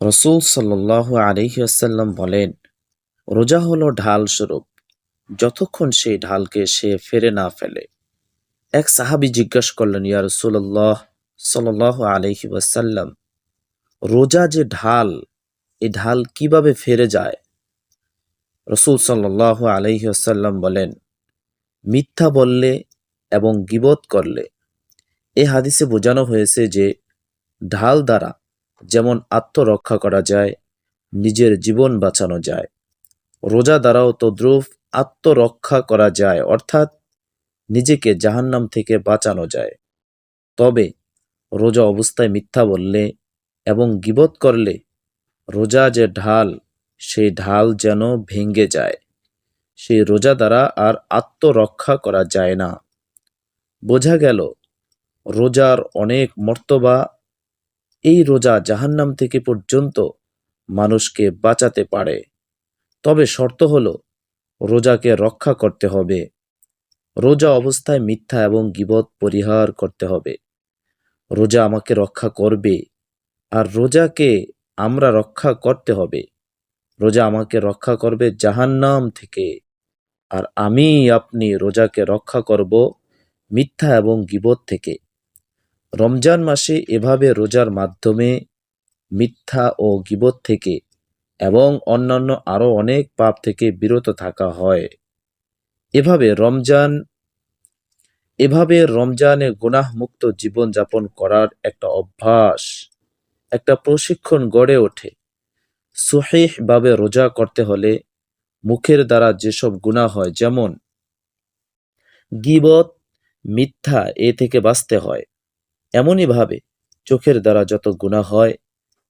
রসুল সাল্লাহ আলহিহাসাল্লাম বলেন, রোজা হলো ঢাল স্বরূপ। যতক্ষণ সেই ঢালকে সে ফেরে না ফেলে। এক সাহাবি জিজ্ঞাসা করলেন, ইয়া রসুল্লাহ সাল্লাহ আলহি ওয়াসাল্লাম, রোজা যে ঢাল এই ঢাল কীভাবে ফেরে যায়? রসুল সাল্লাহ আলহি আসাল্লাম বলেন, মিথ্যা বললে এবং গিবত করলে। এ হাদিসে বোঝানো হয়েছে যে, ঢাল দ্বারা যেমন আত্মরক্ষা করা যায়, নিজের জীবন বাঁচানো যায়। রোজা দ্বারাও তদ্রুপ আত্মরক্ষা করা যায়, অর্থাৎ নিজেকে জাহান্নাম থেকে বাঁচানো যায়। তবে রোজা অবস্থায় মিথ্যা বললে এবং গিবত করলে রোজা যে ঢাল সেই ঢাল যেন ভেঙ্গে যায়। সেই রোজা দ্বারা আর আত্মরক্ষা করা যায় না। বোঝা গেল, রোজার অনেক মর্তবা এই রোজা জাহান্নাম থেকে পর্যন্ত মানুষকে বাঁচাতে পারে। তবে শর্ত হলো, রোজাকে রক্ষা করতে হবে। রোজা অবস্থায় মিথ্যা এবং গিবত পরিহার করতে হবে। রোজা আমাকে রক্ষা করবে, আর রোজাকে আমরা রক্ষা করতে হবে। রোজা আমাকে রক্ষা করবে জাহান্নাম থেকে, আর আমি আপনি রোজাকে রক্ষা করব মিথ্যা এবং গিবত থেকে। রমজান মাসে এভাবে রোজার মাধ্যমে মিথ্যা ও গিবত থেকে এবং অন্যান্য আরও অনেক পাপ থেকে বিরত থাকা হয়। এভাবে রমজান, এভাবে রমজানে গুনাহমুক্ত জীবনযাপন করার একটা অভ্যাস, একটা প্রশিক্ষণ গড়ে ওঠে। সুহেহভাবে রোজা করতে হলে মুখের দ্বারা যেসব গুণা হয়, যেমন গিবত, মিথ্যা, এ থেকে বাঁচতে হয়। এমনইভাবে চোখের দ্বারা যত গুণা হয়,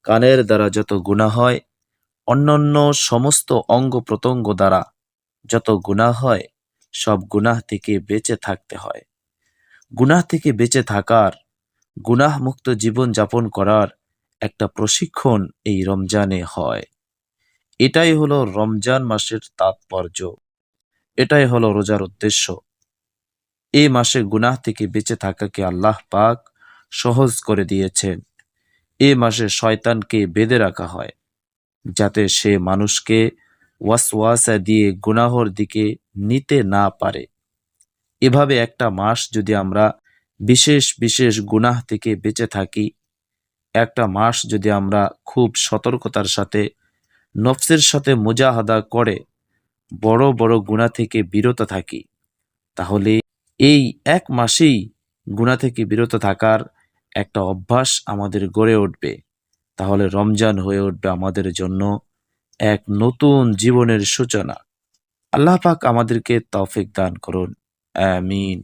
কানের দ্বারা যত গুণা হয়, অন্যান্য সমস্ত অঙ্গ প্রত্যঙ্গ দ্বারা যত গুণা হয়, সব গুনাহ থেকে বেঁচে থাকতে হয়। গুনাহ থেকে বেঁচে থাকার, গুনাহমুক্ত জীবন যাপন করার একটা প্রশিক্ষণ এই রমজানে হয়। এটাই হলো রমজান মাসের তাৎপর্য। এটাই হলো রোজার উদ্দেশ্য। এই মাসে গুনাহ থেকে বেঁচে থাকাকে আল্লাহ পাক সহজ করে দিয়েছেন এ মাসে শয়তানকে বেঁধে রাখা হয়, যাতে সে মানুষকে ওয়াসওয়াসা দিয়ে গুনাহর দিকে নিতে না পারে। এভাবে একটা মাস যদি আমরা বিশেষ বিশেষ গুনাহ থেকে বেঁচে থাকি, একটা মাস যদি আমরা খুব সতর্কতার সাথে, নফসের সাথে মুজাহাদা করে বড় বড় গুণা থেকে বিরত থাকি, তাহলে এই এক মাসেই গুণা থেকে বিরত থাকার একটা অভ্যাস আমাদের গড়ে উঠবে। তাহলে রমজান হয়ে উঠবে আমাদের জন্য এক নতুন জীবনের সূচনা। আল্লাহ পাক আমাদেরকে তৌফিক দান করুন। আমিন।